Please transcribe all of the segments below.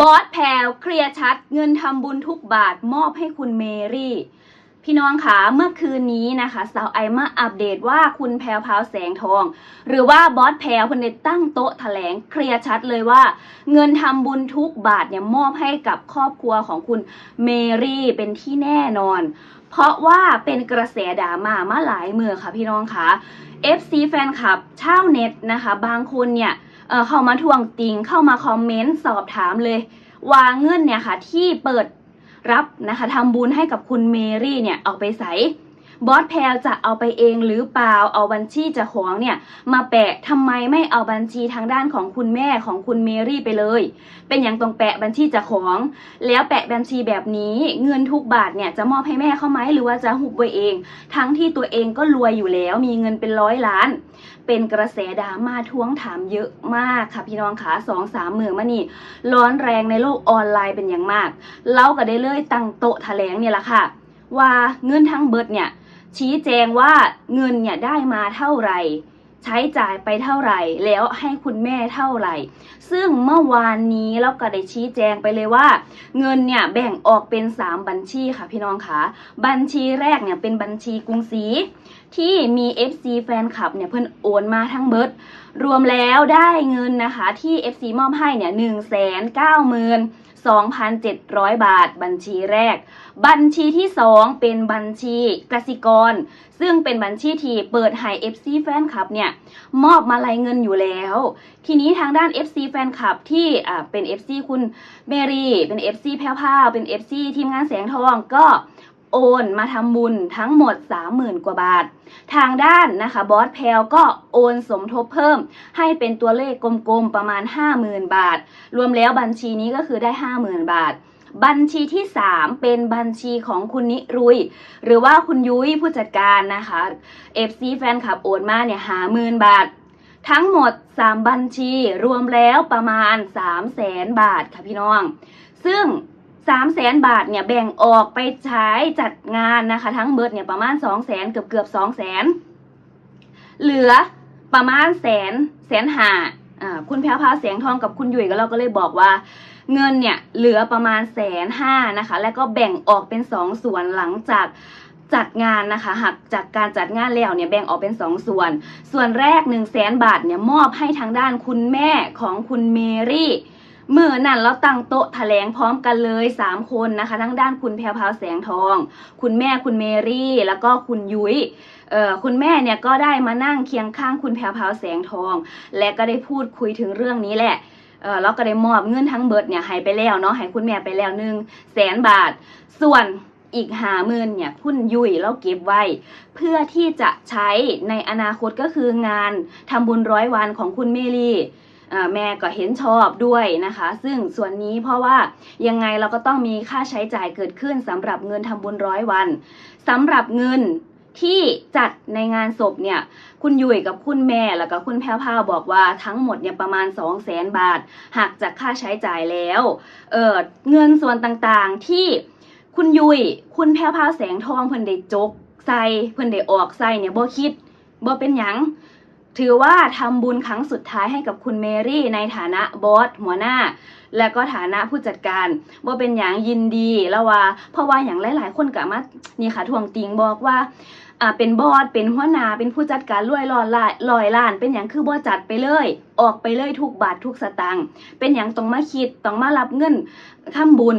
บอสแพลวเคลียร์ชัด เงินทำบุญทุกบาทมอบให้คุณเมรี่ พี่น้องคะเมื่อคืนนี้นะคะสาวไอมาอัปเดตว่าคุณแพลวพาวแสงทอง หรือว่าบอสแพลวคนได้ตั้งโต๊ะแถลงเคลียร์ชัดเลยว่า เงินทำบุญทุกบาทเนี่ยมอบให้กับครอบครัวของคุณเมรี่เป็นที่แน่นอน เพราะว่าเป็นกระแสดรามามาหลายมือค่ะพี่น้องคะ FC แฟนคลับชาวเน็ตนะคะ บางคนเนี่ย เเข้ามาทวงติงเข้ามาคอมเมนต์สอบถามเลย ว่าเงินเนี่ยค่ะที่เปิดรับนะคะทำบุญให้กับคุณเมรี่เนี่ยเอาไปใส่ บอสแพลจะเอาไปเองหรือเปล่าเอาบัญชีจะของเนี่ยมาแปะทำไมไม่เอาบัญชีทางด้านของคุณแม่ของคุณเมรี่ไปเลย เป็นอย่างตรงแปะบัญชีจะของ แล้วแปะบัญชีแบบนี้เงินทุกบาทเนี่ยจะมอบให้แม่เขาไหมหรือว่าจะหุบไว้เอง ทั้งที่ตัวเองก็รวยอยู่แล้วมีเงินเป็นร้อยล้าน เป็นกระแสดราม่าท้วงถามเยอะมากค่ะพี่น้องขาสองสามหมื่นมานี่ร้อนแรงในโลกออนไลน์เป็นอย่างมากเราก็ได้เลยตั้งโต๊ะแถลงเนี่ยแหละค่ะ ว่าเงินทั้งเบิดเนี่ย ชี้แจงว่าเงินเนี่ยได้มาเท่าไหร่ ใช้จ่ายไปเท่าไหร่ แล้วให้คุณแม่เท่าไหร่ ซึ่งเมื่อวานนี้เราก็ได้ชี้แจงไปเลยว่า เงินเนี่ยแบ่งออกเป็น 3 บัญชีค่ะพี่น้องคะบัญชีแรกเนี่ยเป็นบัญชีกรุงศรีที่มี FC แฟนคลับเนี่ยเพิ่นโอนมาทั้งเบิดรวมแล้วได้เงินนะคะที่ FC มอบให้เนี่ยหนึ่งแสนเก้าหมื่น สองพันเจ็ดร้อยบาท บัญชีแรก บัญชีที่สองเป็นบัญชีกสิกร ซึ่งเป็นบัญชีที่เปิดให้ FC แฟนคลับเนี่ยมอบมาลายเงินอยู่แล้ว ทีนี้ทางด้าน FC แฟนคลับที่เป็น FC คุณเมรี่ เป็น FC แพรวพาวเป็น FC ทีมงานแสงทองก็ โอนมาทำบุญทั้งหมด 30,000 กว่าบาท ทางด้านนะคะบอสแพลก็โอนสมทบเพิ่ม ให้เป็นตัวเลขกลมๆประมาณ 50,000 บาท รวมแล้วบัญชีนี้ก็คือได้ 50,000 บาท บัญชีที่ 3 เป็นบัญชีของคุณนิรุย หรือว่าคุณยุ้ยผู้จัดการนะคะ FC แฟนคลับโอนมาเนี่ยหาหมื่นบาท ทั้งหมด 3 บัญชีรวมแล้วประมาณ 3 0 0แสนบาทค่ะพี่น้อง ซึ่ง 3 0 0แสนบาทเนี่ยแบ่งออกไปใช้จัดงานนะคะ ทั้งเบิดเนี่ยประมาณ2 0 0แสนเกือบเกือบ2 0 0แสนเหลือประมาณแสนแสนหาอ่าคุณแพ้วพาวเสียงทองกับคุณหยุ่ยก็เราก็เลยบอกว่าเงินเนี่ยเหลือประมาณแสนห้านะคะ แล้วก็แบ่งออกเป็นสองส่วนหลังจากจัดงานนะคะหักจากการจัดงานแล้วเนี่ยแบ่งออกเป็นสองส่วน ส่วนแรก1นึ่งแสนบาทเนี่ยมอบให้ทางด้านคุณแม่ของคุณเมรี่ เมื่อนั้นเราตั้งโต๊ะแถลงพร้อมกันเลย 3 คนนะคะ ทั้งด้านคุณแพรวพาวแสงทอง คุณแม่คุณเมรี่ แล้วก็คุณยุ้ยคุณแม่เนี่ยก็ได้มานั่งเคียงข้างคุณแพรวพาวแสงทอง และก็ได้พูดคุยถึงเรื่องนี้แหละเออเราก็ได้มอบเงินทั้งเบิดเนี่ยให้ไปแล้วเนาะให้คุณแม่ไปแล้วหนึ่งแสนบาท ส่วนอีกหาหมื่นเนี่ยคุณยุ้ยเราเก็บไว้ เพื่อที่จะใช้ในอนาคตก็คืองานทำบุญร้อยวันของคุณเมลี่ แม่ก็เห็นชอบด้วยนะคะ ซึ่งส่วนนี้เพราะว่ายังไงเราก็ต้องมีค่าใช้จ่ายเกิดขึ้นสำหรับเงินทำบุญร้อยวันสำหรับเงินที่จัดในงานศพเนี่ย คุณยุ้ยกับคุณแม่แล้วก็คุณแพ้วพาบอกว่าทั้งหมดเนี่ยประมาณ 2 0 0แสนบาทหักจากค่าใช้จ่ายแล้ว เออเงินส่วนต่างๆที่คุณยุ้ยคุณแพ้วพาแสงทองเพิ่นได้จกใส่เพิ่นได้ออกใส่เนี่ยบ่คิดบ่เป็นหยัง ถือว่าทำบุญครั้งสุดท้ายให้กับคุณเมรี่ ในฐานะบอสหัวหน้า และก็ฐานะผู้จัดการบ่เป็นอย่างยินดีแล้วว่า เพราะว่าอย่างหลาย ๆ คนก็มานี่ค่ะทวงติงบอกว่าอ่าเป็นบอสเป็นหัวหน้าเป็นผู้จัดการรวยร้อยล้านร้อยล้าน เป็นอย่างคือบ่จัดไปเลย ออกไปเลยทุกบาททุกสตางค์เป็นอย่างต้องมาคิดต้องมารับเงินทำบุญ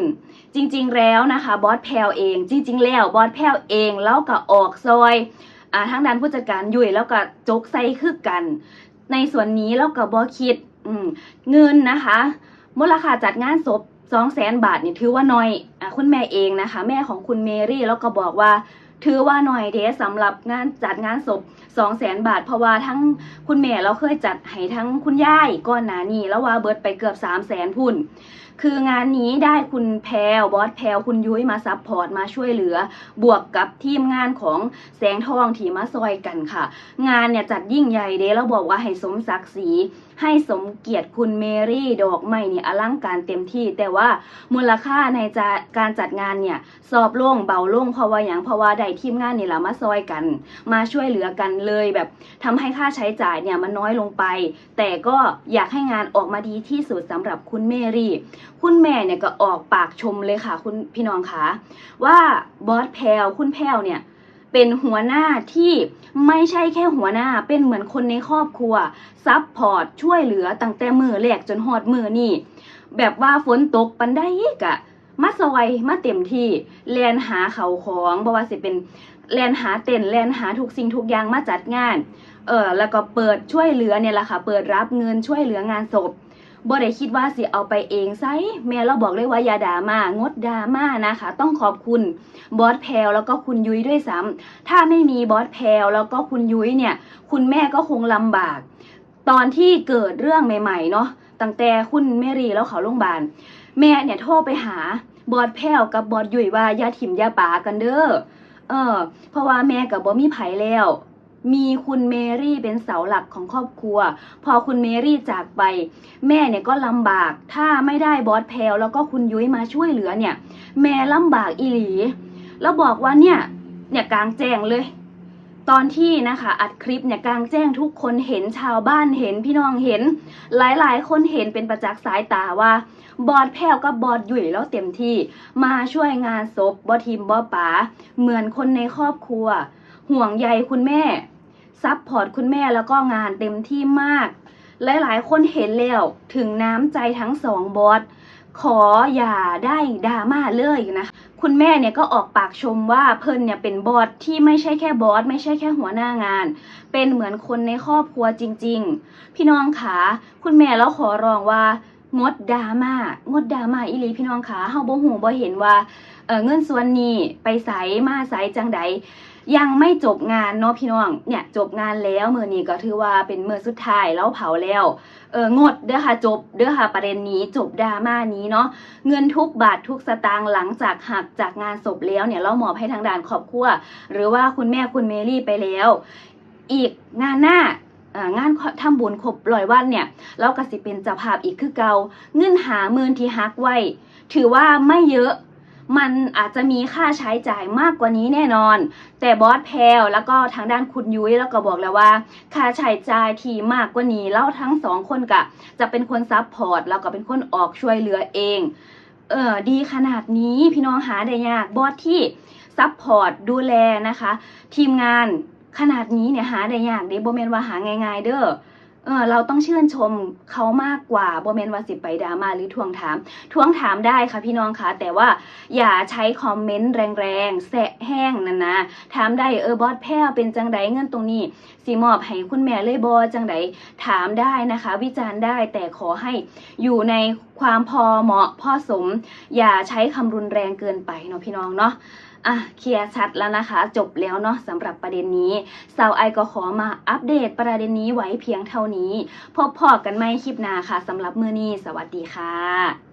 จริง ๆ แล้วนะคะบอสแพลวเอง จริง ๆ แล้วบอสแพลวเองแล้วก็ออกซอย ทางด้านผู้จัดการยุ่ยแล้วก็จกใส่คือกัน ในส่วนนี้แล้วก็บอคิดเงินนะคะ มูลค่าจัดงานศพสองแสนบาทนี่ถือว่าน้อยอะคุณแม่เองนะคะ แม่ของคุณเมรี่แล้วก็บอกว่า ถือว่าหน่อยเด้สำหรับงานจัดงานศพ2 0 0แสนบาท เพราะว่าทั้งคุณแม่เราเคยจัดให้ทั้งคุณย่ายก่อนหนานี้แล้วว่าเบิดไปเกือบ3 0 0แสนพุ่น คืองานนี้ได้คุณแพลวบอสแพลวคุณยุ้ยมาซัพพอร์ตมาช่วยเหลือ บวกกับทีมงานของแสงทองที่มาซอยกันค่ะ งานเนี่ยจัดยิ่งใหญ่เดแล้วบอกว่าให้สมศักดิ์ศรี ให้สมเกียรติคุณเมรี่ดอกไม้เนี่ยอลังการเต็มที่ แต่ว่ามูลค่าในจะการจัดงานเนี่ยสอบล่งเบาล่งเพราะว่าอย่างเพราะว่าได้ทีมงานนี่แหละมาซอยกัน มาช่วยเหลือกันเลยแบบทำให้ค่าใช้จ่ายเนี่ยมันน้อยลงไป แต่ก็อยากให้งานออกมาดีที่สุดสำหรับคุณเมรี่ คุณแม่เนี่ยก็ออกปากชมเลยค่ะ คุณพี่น้องคะว่าบอสแพลวคุณแพลวเนี่ย เป็นหัวหน้าที่ไม่ใช่แค่หัวหน้าเป็นเหมือนคนในครอบครัวซับพอร์ตช่วยเหลือตั้งแต่มือแรกจนหอดมือนี่ แบบว่าฝนตกปันได้อีกอะมาซอยมาเต็มที่แลนหาเขาของบ่ว่าสิเป็นแลนหาเต็นแลนหาทุกสิ่งทุกอย่างมาจัดงาน เออแล้วก็เปิดช่วยเหลือเนี่ยแหละค่ะ เปิดรับเงินช่วยเหลืองานศพ บ่ได้คิดว่าสิเอาไปเองไซแม่เราบอกเลยว่าอย่าด่ามางดดราม่านะคะ ต้องขอบคุณบอสแพลแล้วก็คุณยุ้ยด้วยซ้ำถ้าไม่มีบอสแพลแล้วก็คุณยุ้ยเนี่ย คุณแม่ก็คงลำบาก ตอนที่เกิดเรื่องใหม่ๆเนาะตั้งแต่คุณเมรีแล้วเขาโรงพยาบาลแม่เนี่ยโทรไปหาบอสแพลวกับบอสยุ้ยว่าอย่าถิ่มอย่าปากันเด้อ เออ เพราะว่าแม่กับบ่มีไผแล้ว มีคุณเมรี่เป็นเสาหลักของครอบครัว พอคุณเมรี่จากไป แม่เนี่ยก็ลำบาก ถ้าไม่ได้บอสแพลแล้วก็คุณยุ้ยมาช่วยเหลือเนี่ย แม่ลำบากอีหลี แล้วบอกว่าเนี่ย เนี่ยกลางแจ้งเลย ตอนที่นะคะอัดคลิปเนี่ยกลางแจ้งทุกคนเห็นชาวบ้านเห็นพี่น้องเห็น หลายๆ คนเห็นเป็นประจักษ์สายตาว่า บอดแพ้วกับบอดยุ่ยแล้วเต็มที่ มาช่วยงานศพบอทีมบอป๋าเหมือนคนในครอบครัว ห่วงใยคุณแม่ ซับพอร์ตคุณแม่แล้วก็งานเต็มที่มาก หลายๆ คนเห็นแล้วถึงน้ำใจทั้งสองบอสขออย่าได้ดราม่าเลยนะ คุณแม่เนี่ยก็ออกปากชมว่าเพิ่นเนี่ยเป็นบอสที่ไม่ใช่แค่บอสไม่ใช่แค่หัวหน้างาน เป็นเหมือนคนในครอบครัวจริง ๆ พี่น้องขาคุณแม่แล้วขอร้องว่างดดราม่างดดราม่าอีหลีพี่น้องขาเฮาบ่ฮู้บ่เห็นว่าเออเงินส่วนนี้ไปไสมาไสจังใด ยังไม่จบงานเนาะพี่น้องเนี่ยจบงานแล้วมือนี้ก็ถือว่าเป็นมือสุดท้ายแล้วเผาแล้วเอองดเด้อค่ะจบเด้อค่ะประเด็นนี้จบดราม่านี้เนาะเงินทุกบาททุกสตางค์หลังจากหักจากงานศพแล้วเนี่ยเรามอบให้ทางด่านครอบครัวหรือว่าคุณแม่คุณเมลี่ไปแล้ว อีกงานหน้างานทำบุญครบร้อยวันเนี่ยเราก็สิเป็นเจ้าภาพอีกคือเกาเงินหาหมื่นที่ฮักไว้ ถือว่าไม่เยอะ มันอาจจะมีค่าใช้จ่ายมากกว่านี้แน่นอน แต่บอสแพลแล้วก็ทางด้านคุณยุ้ยแล้วก็บอกแล้วว่า ค่าใช้จ่ายที่มากกว่านี้แล้วทั้งสองคนกะจะเป็นคนซับพอร์ตแล้วก็เป็นคนออกช่วยเหลือเอง เออดีขนาดนี้พี่น้องหาได้ยากบอสที่ซับพอร์ตดูแลนะคะ ทีมงานขนาดนี้เนี่ยหาได้ยากเด้บ่แม่นว่าหาง่ายๆเด้อ เออเราต้องชื่นชมเขามากกว่าโบ่แม่นว่าสิไปดราม่าหรือทวงถาม ทวงถามได้ค่ะพี่น้องคะแต่ว่าอย่าใช้คอมเมนต์แรงๆแสะแห้งนั่นนะถามได้เออบอสแพ้เป็นจังไดเงินตรงนี้สิมอบให้คุณแม่เลยบอจังไดถามได้นะคะ วิจารณ์ได้แต่ขอให้อยู่ในความพอเหมาะพอสม อย่าใช้คำรุนแรงเกินไปเนาะพี่น้องเนาะ อะเคลียร์ชัดแล้วนะคะ จบแล้วเนาะสำหรับประเด็นนี้สาวไอก็ขอมาอัปเดตประเด็นนี้ไว้เพียงเท่านี้ พบพอกันไหมคลิปหน้าค่ะสำหรับมือนี้ สวัสดีค่ะ